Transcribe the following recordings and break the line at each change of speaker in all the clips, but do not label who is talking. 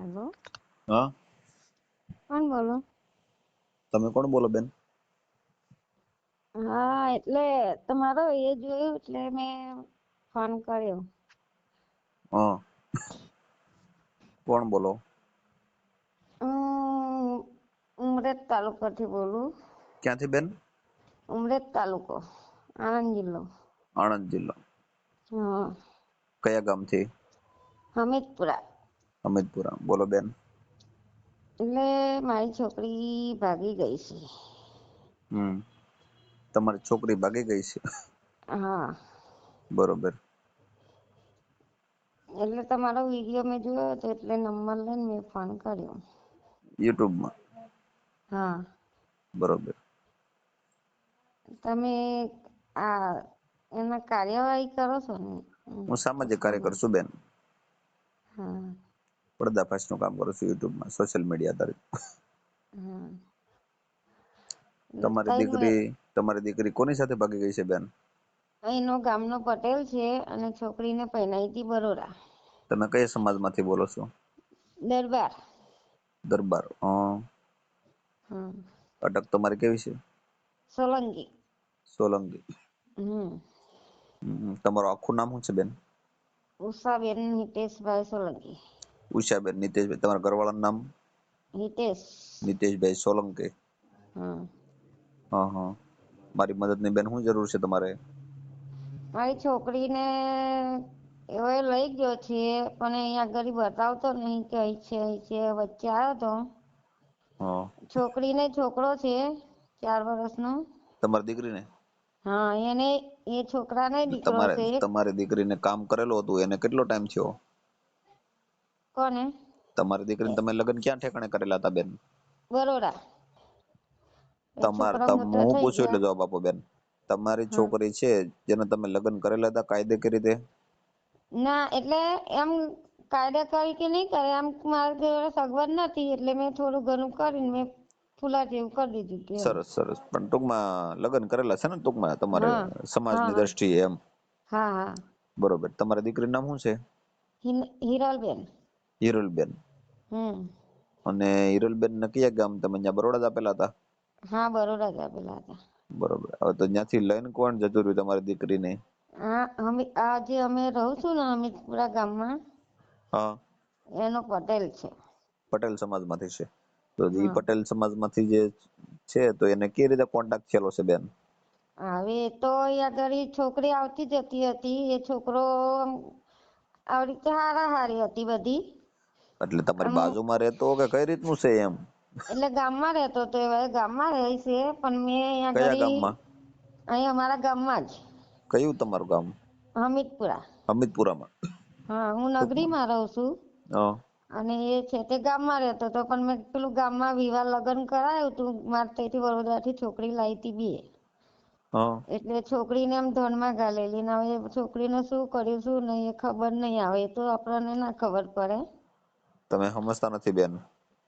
Hello
હા?
કોણ બોલો?
તમે કોણ બોલો બેન?
હા એટલે તમારો એ જોયું એટલે મેં ફોન કર્યો.
હા. કોણ બોલો?
હું ઉમરેઠ તાલુકાથી બોલું.
ક્યાંથી બેન?
ઉમરેઠ તાલુકો આણંદ જિલ્લો.
આણંદ જિલ્લો.
હા.
કયા ગામથી?
હમીદપુરા.
અમિતપુરા. બોલો બેન.
એટલે મારી છોકરી ભાગી ગઈ છે.
હમ. તમારી છોકરી ભાગી ગઈ છે?
હા.
બરોબર.
એટલે તમારો વીડિયો મેં જોયો હતો એટલે નંબર લઈને મેં ફોન કર્યો.
યુટ્યુબમાં?
હા.
બરોબર.
તમે આ એના કાર્યવાહી કરો છો ને?
હું સામાજિક કાર્યકર છું બેન.
હા.
પડદાફાશનું કામ કરું છું યુટ્યુબમાં સોશિયલ મીડિયા આધારિત તમારી દીકરી તમારી દીકરી કોની સાથે ભાગી ગઈ છે બેન?
અહીંનો ગામનો પટેલ છે અને છોકરીને પહેનાઈતી બરોડા.
તમે કયા સમાજમાંથી બોલો છો?
દરબાર.
દરબાર
હમ.
અટક તમારી કેવી છે?
સોલંકી.
સોલંકી.
હમ
હમ, તમારું આખું નામ શું છે બેન?
ઉષાબેન હિતેશભાઈ સોલંકી.
ઉષાબેન નીતેશભાઈ તમારા ઘરવાળાનું નામ?
હિતેશ
નીતેશભાઈ સોલંકી.
હમ
હા હા. મારી મદદની બેન શું જરૂર છે તમારે?
મારી છોકરીને એવો લઈ ગયો છે પણ અહીંયા આગળ બતાવતો નહીં કે અહીં છે અહીં છે વચ્ચે આવ્યો તો.
છોકરી
છોકરીને છોકરો છે ચાર વર્ષનો.
તમારી દીકરીને?
હા એને એ છોકરાને દીકરો
તમારે
છે.
તમારી દીકરીને કામ કરેલું હતું એને કેટલો ટાઈમ થયો?
કોને?
તમારી દીકરીને તમે લગ્ન ક્યાં ઠેકાણે કરેલા હતા બેન?
બરોડા.
તમાર
છોકરા
હું પૂછું એટલે જવાબ આપો બેન. તમારી છોકરી છે જેને તમે લગ્ન કરેલા હતા કાયદેકીય રીતે?
ના એટલે એમ કાયદેસર કે નહીં કરે આમ મારા જોડે સગવડ નથી એટલે મેં થોડું ઘણું કરીને મેં ફુલા જેવું કરી દીધું
સરસ સરસ. પણ ટૂંકમાં લગ્ન કરેલા છે ને ટૂંકમાં તમારે. સમાજની. દ્રષ્ટિએ એમ?
હા હા.
બરોબર. તમારી દીકરીનું નામ શું છે?
હિરલબેન.
હિરલબેન
હમ.
અને હિરલબેન ને કયા ગામ? તમે ત્યાં બરોડા જ આપેલા હતા?
હા બરોડા જ આપેલા હતા.
બરોબર. હવે તો ત્યાંથી લઈને કોણ જતું રહ્યું તમારી દીકરીને?
હા અમે આજે અમે રહું છું ને અમિતપુરા ગામમાં
હા.
એનો પટેલ છે.
પટેલ સમાજમાંથી છે. તો એ. પટેલ સમાજમાંથી જે છે તો એને કેવી રીતે કોન્ટેક્ટ થયેલો છે બેન?
હવે તો અહીંયા ઘડી છોકરી આવતી જતી હતી. એ છોકરો આવડી આવી હારા હારી હતી બધી.
એટલે તમારી બાજુમાં રહેતો કે કઈ રીતનું છે એમ?
એટલે ગામમાં રહેતો તો એ ગામમાં રહે છે પણ મેં અહીંયા
કયા ગામમાં?
અહીં અમારા ગામમાં જ.
કયું તમારું ગામ?
હમીદપુરા.
હમીદપુરામાં.
હા હું નગરીમાં રહું છું.
હા.
અને એ છે તે ગામમાં રહેતો તો પણ મેં પેલું ગામમાં વિવાહ લગ્ન કરાયું તું મારે ત્યાંથી વડોદરાથી છોકરી લાવી હતી બે. એટલે છોકરીને એમ ધોનમાં ગાલેલી. ને હવે છોકરીને શું કર્યું શું નહીં એ ખબર નહીં આવે. એ તો આપણને ના ખબર પડે.
તમે સમજતા નથી બેન.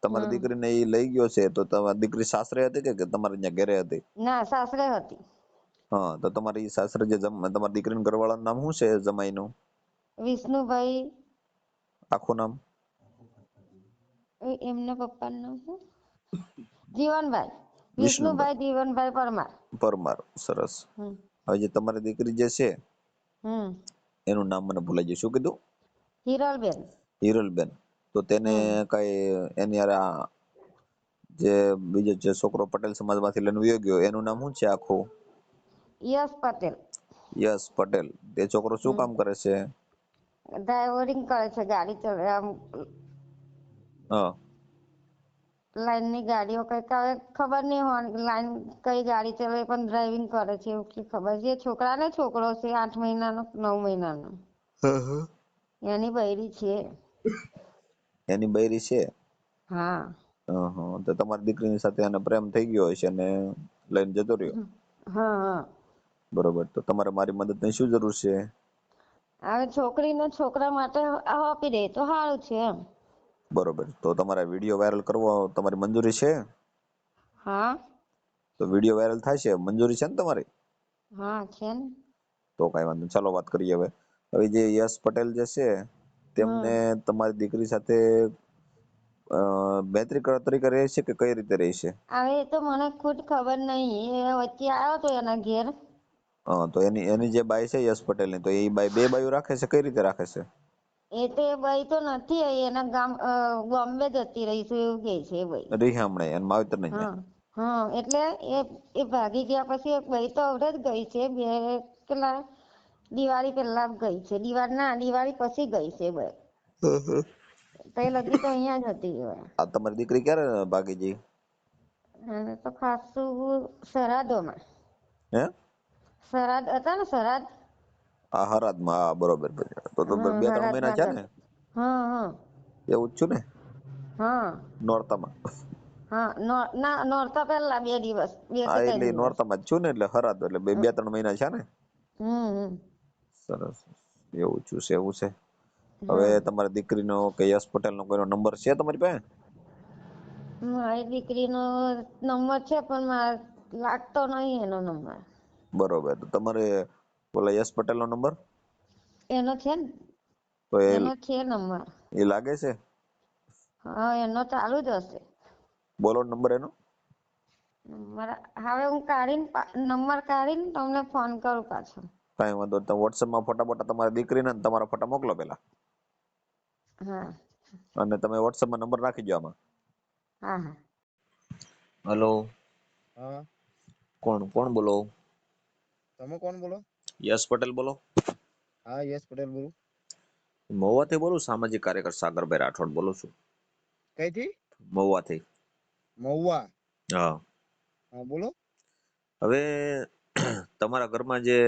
તમારી. દીકરીને એ લઈ ગયો છે તો તમારી દીકરી સાસરે હતી કે તમારી ત્યાં ઘરે હતી?
ના સાસરે હતી.
હા તો તમારી સાસરે જે જમ- તમારી દીકરીના ઘરવાળાનું નામ શું છે જમાઈનું?
વિષ્ણુભાઈ.
આખું નામ?
એમના પપ્પાનું નામ શું? જીવનભાઈ.
વિષ્ણુભાઈ.
જીવનભાઈ પરમાર.
પરમાર સરસ.
હમ.
હવે જે તમારી દીકરી જે છે
હમ.
એનું નામ મને ભૂલાઈ ગયું. શું કીધું?
હિરલબેન.
હિરલબેન. તો તેને કઈ એની હારે જે બીજો જે છોકરો પટેલ સમાજમાંથી લઈને વયો ગયો એનું નામ શું છે આખું?
યશ પટેલ.
યશ પટેલ. તે છોકરો શું કામ કરે છે?
ડ્રાઈવરિંગ કરે છે ગાડી ચલાવે આમ
હા.
લાઈનની ગાડીઓ કઈ હવે ખબર નહીં હોય લાઈન કઈ ગાડી ચલાવે પણ ડ્રાઇવિંગ કરે છે એવું કઈ ખબર. છે છોકરા ને છોકરો છે આઠ મહિનાનો નવ મહિનાનો. એની બૈરી છે.
એની બૈરી છે?
હા.
તો તમારી દીકરીની સાથે આને પ્રેમ થઈ ગયો હશે અને લઈને જતો રહ્યો?
હા હા.
બરોબર તો તમારે મારી મદદની શું જરૂર છે?
હવે છોકરીને છોકરા માટે આપી દે તો સારું છે એમ.
બરોબર તો તમારા વીડિયો વાયરલ કરવો તમારી મંજૂરી છે?
હા.
તો વીડિયો વાયરલ છે મંજૂરી છે ને તમારી?
હા છે ને.
તો કઈ વાંધો. ચાલો વાત કરીએ હવે. હવે જે યશ પટેલ જે છે તેમને તમારી દીકરી સાથે બહેતરી મૈત્રી કરે છે કે કઈ રીતે રહે છે?
હવે એ તો મને ખુદ ખબર નહીં. એ વચ્ચે આવ્યો તો એના ઘેર.
હા તો એની એની જે બાઈ છે યશ પટેલની તો એ બાઈ બે બાયું રાખે છે? કઈ રીતે રાખે છે?
એ તો એ ભાઈ તો નથી આવી એના ગામ બોમ્બે જતી છે એવું કે છે ભાઈ ભાઈ
રીહામણે અને માવતર નહીં
હા હા એટલે એ એ ભાગી ગયા પછી એક ભાઈ તો અવડે જ ગઈ છે બે કેટલા દિવાળી પહેલા ગઈ છે. દિવાળી ના દિવાળી પછી ગઈ છે બે તો લગી તો અહીંયા જ હતી
આ તમારી દીકરી ક્યારે ભાગી ગઈ?
અને તો ખાસું સરાદોમાં
હે?
સરાદ હતા ને સરાદ
આ હરાદમાં હા બરોબર. તો તો બે ત્રણ મહિના છે ને?
હા હા.
એવું જ છું ને?
હા.
નોરતામાં.
હા ના નોરતા પહેલા બે દિવસ બે
એટલે નોરતામાં જ છું ને એટલે હરાદ એટલે બે બે ત્રણ મહિના છે ને?
હમ હમ.
સરસ. એવું છું છે એવું છે. હવે તમારી દીકરીનો કે યશ પટેલનો કોઈનો નંબર છે તમારી પાસે?
મારી દીકરીનો નંબર છે પણ મારે લાગતો નહીં એનો નંબર.
બરોબર. તો તમારે ઓલા યશ પટેલનો નંબર?
એનો છે ને?
તો
એનો છે નંબર.
એ લાગે છે?
હા એનો ચાલુ જ હશે.
બોલો નંબર એનો.
નંબર. હવે હું કાઢીને નંબર કાઢીને તમને ફોન કરું પાછો.
કાંઈ વાંધો નહીં. તમે વોટ્સએપમાં ફોટા બોટા તમારી દીકરીના ને તમારા ફોટા મોકલો પેલા
હા.
અને તમે વોટ્સએપમાં નંબર રાખી દો આમાં.
હા હા.
હેલો.
હા.
કોણ કોણ બોલો?
તમે કોણ બોલો?
યશ પટેલ બોલો.
હા યશ પટેલ બોલું.
મહુવાથી બોલું સામાજિક કાર્યકર સાગરભાઈ રાઠોડ બોલું છું.
કઈથી?
મહુવાથી
મહુવા.
હા.
હા બોલો.
હવે તમારા ઘરમાં જે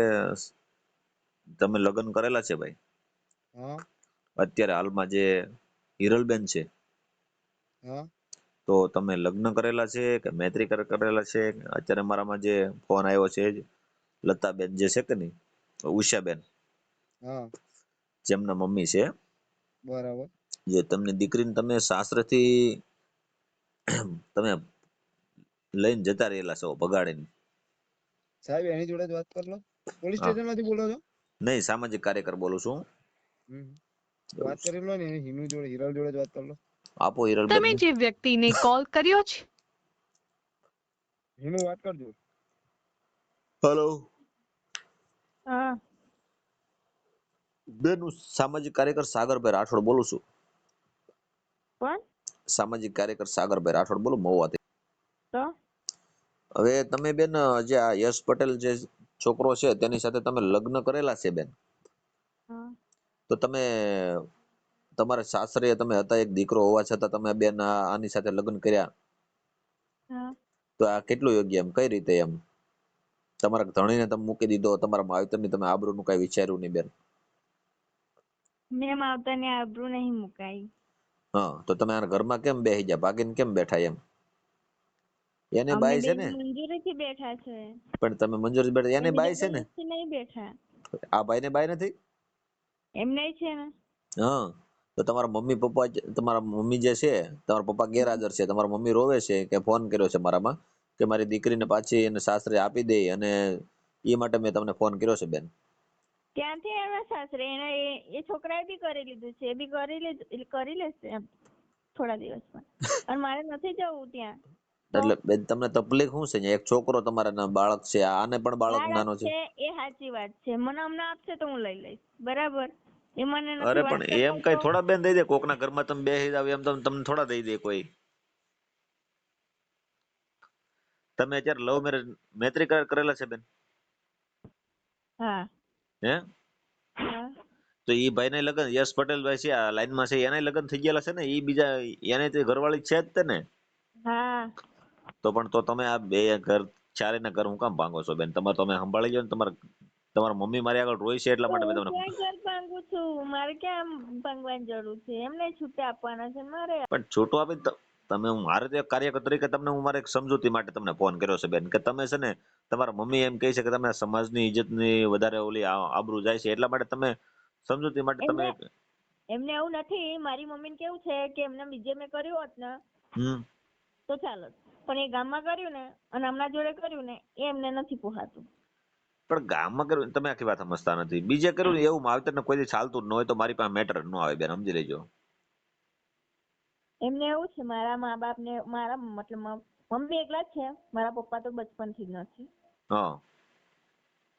તમે લગ્ન કરેલા છે ભાઈ? અત્યારે હાલમાં જે હિરલબેન છે? તો તમે લગ્ન કરેલા છે કે મૈત્રી કરેલા છે? અત્યારે મારામાં જે ફોન આવ્યો છે લતાબેન જે છે કે નહીં? ઉષાબેન. જેમના મમ્મી છે.
બરાબર.
જે તમને દીકરીને તમે શાસ્ત્રથી તમે લઈને જતા રહેલા છો ભગાડીને.
સાહેબ એની જોડે જ વાત કરી લો. પોલીસ
હા.
સ્ટેશનમાંથી બોલો છો?
નહીં સામાજિક કાર્યકર બોલું છું.
વાત કરી લો ને હિનુ જોડે હિરલ જોડે જ વાત કરી લો.
આપો હિરલ
તમે જે વ્યક્તિને કોલ કર્યો છે?
હિનુ વાત કરજો.
હેલો
હા.
બેન હું સામાજિક કાર્યકર સાગરભાઈ રાઠોડ બોલું છું.
કોણ?
સામાજિક કાર્યકર સાગરભાઈ રાઠોડ બોલું મહુવાથી
તો?
હવે તમે બેન જે આ યશ પટેલ જે છોકરો છે તેની સાથે તમે લગ્ન કરેલા છે બેન? તો તમે તમારા સાસરે તમે હતા એક દીકરો હોવા છતાં તમે બેન આની સાથે લગ્ન કર્યા? તો આ કેટલું યોગ્ય એમ? કઈ રીતે એમ? તમારા ધણીને તમે મૂકી દીધો તમારા માવતરની તમે આબરૂનું કઈ વિચાર્યું નહીં બેન?
મેં માવતરને આબરૂ નહીં મુકાઈ.
હા તો તમે આના ઘરમાં કેમ બેહી ગયા? ભાગીને કેમ બેઠા એમ? એની બાઈ છે ને?
મંજૂરીથી બેઠા છે.
પણ તમે મંજૂરી બેઠા એને બાઈ છે ને?
નહીં બેઠા.
આ ભાઈને બાઈ નથી?
એમ નહીં છે ને?
હા. તો તમારા મમ્મી પપ્પા તમારા મમ્મી જે છે તમારા પપ્પા ગેરહાજર છે. તમારા મમ્મી રોવે છે કે ફોન કર્યો છે મારામાં કે મારી દીકરીને પાછી એને સાસરે આપી દે અને એ માટે મેં તમને ફોન કર્યો છે બેન.
ત્યાંથી એના સાસરે? એને એ- છોકરાએ બી કરી લીધું છે. એ બી કરી લીધું કરી લેશે થોડા દિવસમાં. અને મારે નથી જવું ત્યાં.
એટલે બેન તમને તકલીફ શું છે? એક છોકરો તમારા બાળક છે આને પણ બાળક નાનો
છે. એ સાચી વાત છે. મને હમણાં આપશે તો હું લઈ લઈશ. બરાબર? એ મને
અરે પણ એમ કઈ થોડા બેન દઈ દે કોકના ઘરમાં તમે બેસી જાવ એમ તમે તમને થોડા દઈ દે કોઈ. તમે અત્યારે લવ મેરેજ મૈત્રી કરાર કરેલા છે બેન?
હા.
હે? તો ઈ ભાઈને લગન યશ પટેલ ભાઈ છે આ લાઈનમાં છે એને લગન થઈ ગયેલા છે ને? ઈ બીજા એને તે ઘરવાળી છે જ તે ને?
હા.
તો પણ તો તમે આ બે ઘર ચારે ના ઘર હું કામ ભાંગો છો બેન? તમારે તમે સંભાળી લો ને તમારા તમારા મમ્મી મારી આગળ રોય છે એટલા માટે મેં તમને
ક્યાં ઘર ભાંગું છું? મારે ક્યાં ભાંગવાની જરૂર છે? એમને છૂટા આપવાના છે મારે.
પણ છૂટો આપી તમે હું મારે તો એક કાર્યકર તરીકે તમને હું મારે એક સમજૂતી માટે તમને ફોન કર્યો છે બેન કે તમે છે ને તમારા મમ્મી એમ કહે છે કે તમે સમાજની ઇજ્જતની વધારે ઓલી આબરૂ જાય છે એટલા માટે તમે સમજૂતી માટે તમે
એમને- એવું નથી. મારી મમ્મીને કેવું છે કે એમને બીજે મેં કર્યું હોત ને તો ચાલો પણ એ ગામમાં કર્યું ને અને હમણાં જોડે કર્યું ને એ એમને નથી પોહાતું.
પણ ગામમાં કર્યું તમે આખી વાત સમજતા નથી. બીજે કર્યું ને એવું માવતરને કોઈ દી ચાલતું ન હોય તો મારી પાસે મેટર ન આવે બેન સમજી લેજો.
એમને એવું છે મારા મા બાપ ને મારા મતલબ મમ્મી એકલા જ છે મારા પપ્પા તો બચપનથી જ નથી.
હા.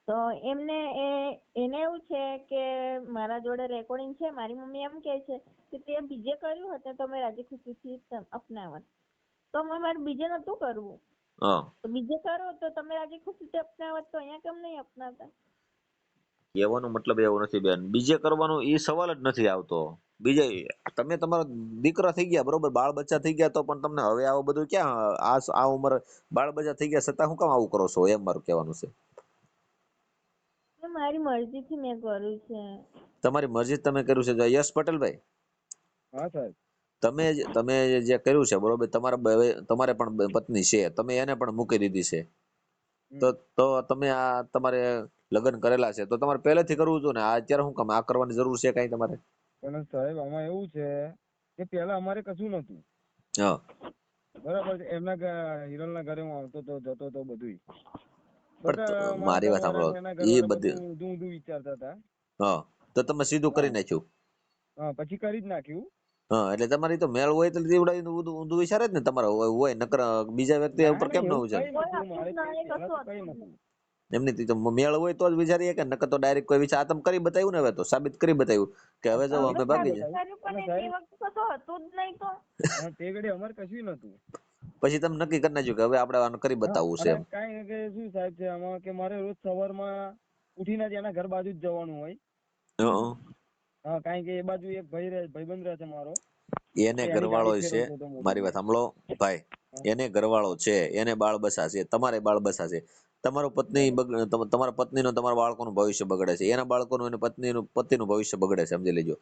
તો એમને એ એને એવું છે કે મારા જોડે રેકોર્ડિંગ છે મારી મમ્મી એમ કહે છે કે તે બીજે કર્યું હતું તો મેં રાજી ખુશીથી અપનાવત. તો અમે મારે બીજે નતું કરવું?
હા.
બીજે કરો તો તમે રાજી ખુશીથી અપનાવત તો અહીંયા કેમ નહીં અપનાવતા?
કહેવાનો મતલબ એવો નથી બેન. બીજે કરવાનો એ સવાલ જ નથી આવતો. બીજે તમે તમારા દીકરા થઈ ગયા બરોબર? બાળ બચ્ચા થઈ ગયા તો પણ તમને હવે આવું બધું ક્યાં આ આ ઉંમર બાળ બચ્ચા થઈ ગયા છતાં હું કામ આવું કરો છો? એમ મારું કહેવાનું છે.
મારી મારી મરજીથી મેં કર્યું છે.
તમારી મરજી તમે કર્યું છે. જો યશ પટેલભાઈ.
હા સાહેબ.
તમે તમે જે કર્યું છે બરોબર તમારા તમારે પણ પત્ની છે તમે એને પણ મૂકી દીધી છે. તો તો તમે આ તમારે લગ્ન કરેલા છે તો તમારે પહેલેથી કરવું હતું ને? આ અત્યારે શું કામ? આ કરવાની જરૂર છે કઈ તમારે?
પણ સાહેબ આમાં એવું છે કે પહેલા અમારે કશું નહોતું.
હા.
બરાબર છે એમના હિરલના ઘરે હું આવતો તો જતો તો બધા
મારી વાત સાંભળો.
ઘરવાળા
બધી-
બધું ઊંધું ઊંધું વિચારતા હતા.
હા તો તમે સીધું કરી નાખ્યું?
હા પછી કરી જ નાખ્યું.
હા એટલે તમારી તો મેળ હોય એટલે દીવડાવીને ઊંધું ઊંધું વિચારે જ ને તમારે હોય નકર બીજા વ્યક્તિ ઉપર કેમ ન વિચારે. એમની તો મેળ હોય તો જ વિચારીએ કે નકર તો ડાયરેક્ટ કોઈ વિચાર આ તમે કરી બતાવ્યું ને હવે તો સાબિત કરી બતાવ્યું કે હવે જો અમે ભાગી જાય. પછી તમે નક્કી કરી નાખ્યું કે હવે આપણે આનું કરી બતાવવું છે
કઈ કે શું સાહેબ છે આમાં કે મારે રોજ સવારમાં ઉઠીને જ એના ઘર બાજુ જ જવાનું હોય.
હં.
કારણ કે એ બાજુ એક ભાઈ રહે ભાઈબંધ રહે છે મારો.
એને ઘરવાળો છે. મારી વાત સાંભળો. ભાઈ એને ઘરવાળો છે. એને બાળ બસા છે. તમારે બાળ બસા છે. તમારો પત્ની તમારા પત્નીનો તમારા બાળકોનું ભવિષ્ય બગડે છે. એના બાળકોનું અને પત્નીનું પતિનું ભવિષ્ય બગડે છે સમજી લેજો.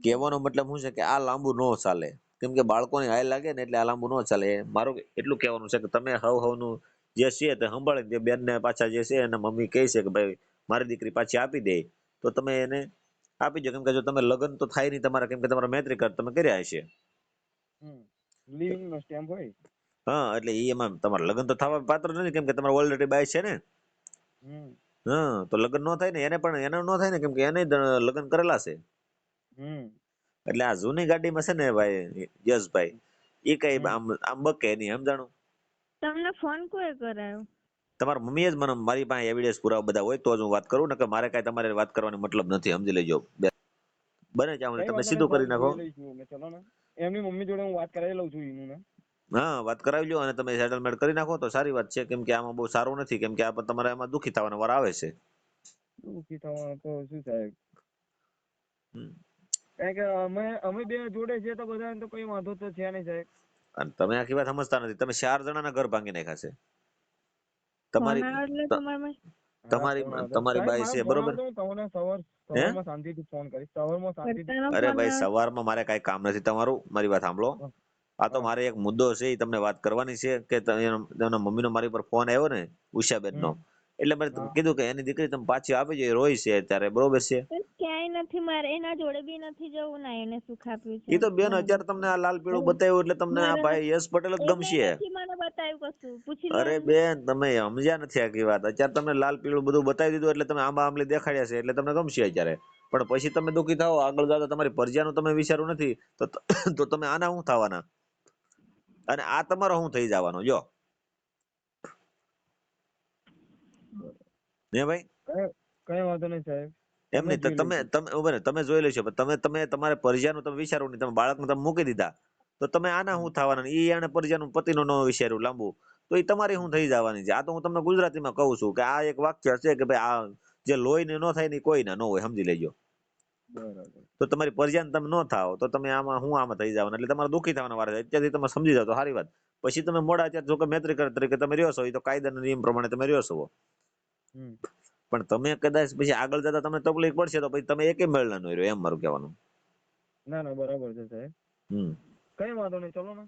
કહેવાનો મતલબ શું છે કે આ લાંબુ ન ચાલે. કેમ કે બાળકોની હાય લાગે ને એટલે આ લાંબુ ન ચાલે. મારું એટલું કહેવાનું છે કે તમે હવ હવનું જે છે તે સંભાળી જે બેનને પાછા જે છે એના મમ્મી કહે છે કે ભાઈ મારી દીકરી પાછી આપી દે. તો તમે એને આપી દો કેમ કે જો તમે લગ્ન તો થાય નહીં તમારા કેમ કે તમારા મૈત્રી કર તમે કર્યા હશે.
લિવિંગ નો સ્ટેમ્પ હોય.
હા એટલે ઈ એમાં તમારા લગ્ન તો થવા પાત્ર નથી કેમ કે તમારે ઓલરેડી બાય છે ને.
હમ.
હા તો લગ્ન નો થાય ને એને પણ એને નો થાય ને કેમ કે એને લગ્ન કરેલા છે.
હમ.
એટલે આ જૂની ગાડીમાં છે ને ભાઈ યશભાઈ એ કઈ આમ આમ બકે નહીં સમજાણું?
તમને ફોન કોઈ કરાયો?
તમારા મમ્મીએ જ મને મારી પાસે એવિડન્સ પુરાવા બધા હોય તો જ હું વાત કરું ને કે મારે કાંઈ તમારે વાત કરવાનો મતલબ નથી સમજી લેજો. બને
જાવ
તમે સીધું કરી નાખો.
એમની મમ્મી જોડે હું વાત કરાવી લઉં છું એનું
હા વાત કરાવી લો અને તમે સેટલમેન્ટ કરી નાખો તો સારી વાત છે કેમ કે આમાં બહુ સારું નથી કેમ કે આ તમારે આમાં દુખી થવાનો વાર આવે છે.
દુખી થવાનો તો શું સાહેબ કારણ કે અમે અમે બે જોડે છે તો બધા તો કોઈ વાંધો તો છે નહીં સાહેબ.
અને તમે આખી વાત સમજતા નથી તમે ચાર જણાના ઘર ભાંગી નાખ્યા છે. તમારી
તમારે
તમારી- બાઈ છે, બરોબર?
તમને સવાર સવારમાં શાંતિથી ફોન કરીશ. સવારમાં શાંતિથી
અરે ભાઈ સવારમાં મારે કઈ કામ નથી તમારું મારી વાત સાંભળો. આ તો મારે એક મુદ્દો છે એ તમને વાત કરવાની છે કે તમે એનો- મમ્મીનો મારી પર ફોન આવ્યો ને ઉષાબેન નો એટલે મેં કીધું કે એની દીકરી તમે પાછી આપી જોઈએ રોય છે અત્યારે બરોબર છે?
ક્યાંય નથી મારે એના જોડે બી નથી જવું ના એને સુખ આપ્યું છે.
એ તો બેન અત્યારે તમને આ લાલ પીળું બતાવ્યું એટલે તમને આ ભાઈ યશ પટેલ જ ગમશે.
મને બતાવ્યું કશું. પૂછી
અરે બેન તમે સમજ્યા નથી આખી વાત. અત્યારે તમને લાલ પીળું બધું બતાવી દીધું એટલે તમે આંબા આંબલી દેખાડ્યા છે એટલે તમને ગમશે અત્યારે. પણ પછી તમે દુખી થાઓ. આગળ જતા તમારી પ્રજાનું તમે વિચારું નથી. તો તો તમે આના શું થવાના? અને આ તમારો શું થઈ જવાનો? જો. ને ભાઈ?
કઈ કઈ વાંધો નહીં સાહેબ.
એમ નહીં
તમે
તમે ઊભા તમે જોઈ લેશો તમે તમે તમારે પરજાનું તમે વિચારો નહીં તમે બાળકને તમે મૂકી દીધા. તો તમે આના શું થવાના એ આને પરજાનું પતિનું ન વિચાર્યું લાંબુ. તો એ તમારી શું થઈ જવાની છે? આ તો હું તમને ગુજરાતીમાં કહું છું કે આ એક વાક્ય છે કે ભાઈ આ જે લોહીને ન થાય ને કોઈ ના ન હોય સમજી લેજો. તો તમારી પરજાન તમે ન થાવ તો તમે આમાં હું આમાં થઈ જવાના? એટલે તમારે દુઃખી થવાના વાર. અત્યારથી તમે સમજી જાવ તો સારી વાત. પછી તમે મોડા અત્યારે જો કે મૈત્રી કર તરીકે તમે રહ્યો છો એ તો કાયદાના નિયમ પ્રમાણે તમે રહ્યો છો. પણ તમે કદાચ પછી આગળ જતા તમને તકલીફ પડશે તો પછી તમે એકે મેળના નો રહ્યો એમ મારું કહેવાનું.
ના ના બરાબર છે સાહેબ.
હમ.
કઈ વાંધો નહીં ચલો ને.